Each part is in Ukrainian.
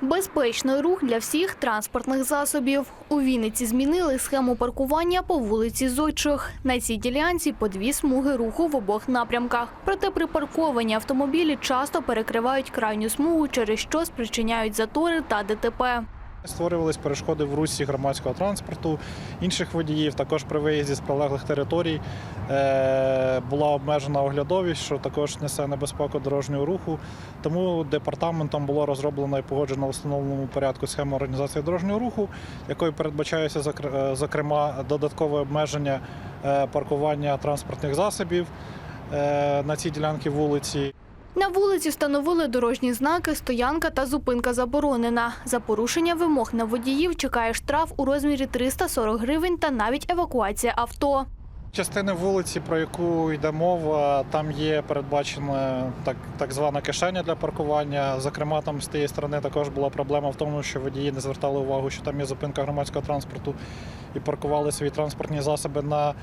Безпечний рух для всіх транспортних засобів. У Вінниці змінили схему паркування по вулиці Зодчих. На цій ділянці по дві смуги руху в обох напрямках. Проте при паркованні автомобілі часто перекривають крайню смугу, через що спричиняють затори та ДТП. Створювались перешкоди в русі громадського транспорту, інших водіїв. Також при виїзді з прилеглих територій е, була обмежена оглядовість, що також несе небезпеку дорожнього руху. Тому департаментом було розроблено і погоджено в встановленому порядку схему організації дорожнього руху, якою передбачається е, зокрема додаткове обмеження е, паркування транспортних засобів на цій ділянці вулиці. На вулиці встановили дорожні знаки «Стоянка» та «Зупинка заборонена». За порушення вимог на водіїв чекає штраф у розмірі 340 гривень та навіть евакуація авто. Частини вулиці, про яку йде мова, там є передбачена так, так звана кишеня для паркування. Зокрема, там з тієї сторони також була проблема в тому, що водії не звертали увагу, що там є зупинка громадського транспорту і паркували свої транспортні засоби на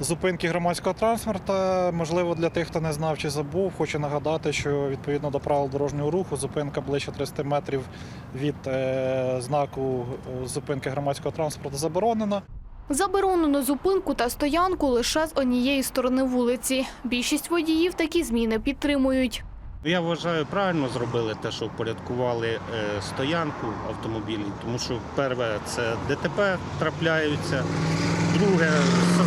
зупинки громадського транспорту. Можливо, для тих, хто не знав чи забув, хочу нагадати, що відповідно до правил дорожнього руху зупинка ближче 30 метрів від е, знаку е, зупинки громадського транспорту заборонена. Заборонено зупинку та стоянку лише з однієї сторони вулиці. Більшість водіїв такі зміни підтримують. Я вважаю, правильно зробили те, що впорядкували е, стоянку автомобілів, тому що перше це ДТП трапляються, друге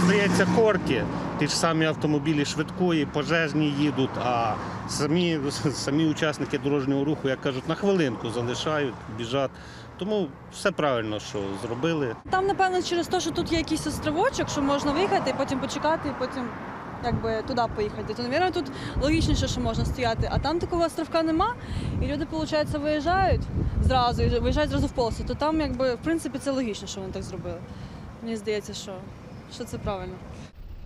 здається корки. Ті ж самі автомобілі швидкої, пожежні їдуть, а самі, самі учасники дорожнього руху, як кажуть, на хвилинку залишають, біжать. Тому все правильно, що зробили. Там, напевно, через те, що тут є якийсь островочок, що можна виїхати, потім почекати, і потім якби туди поїхати. То, мабуть, тут логічніше, що можна стояти. А там такого островка нема, і люди, виходить, виїжджають зразу, виїжджають зразу в полосу. То там, якби, в принципі, це логічно, що вони так зробили. Мені здається, що, що це правильно.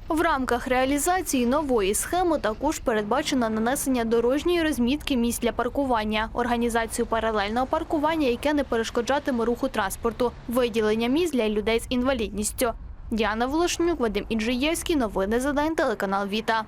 В рамках реалізації нової схеми також передбачено нанесення дорожньої розмітки місць для паркування, організацію паралельного паркування, яке не перешкоджатиме руху транспорту, виділення місць для людей з інвалідністю. Діана Волошнюк, Вадим Інжиєвський. Новини за день. Телеканал Віта.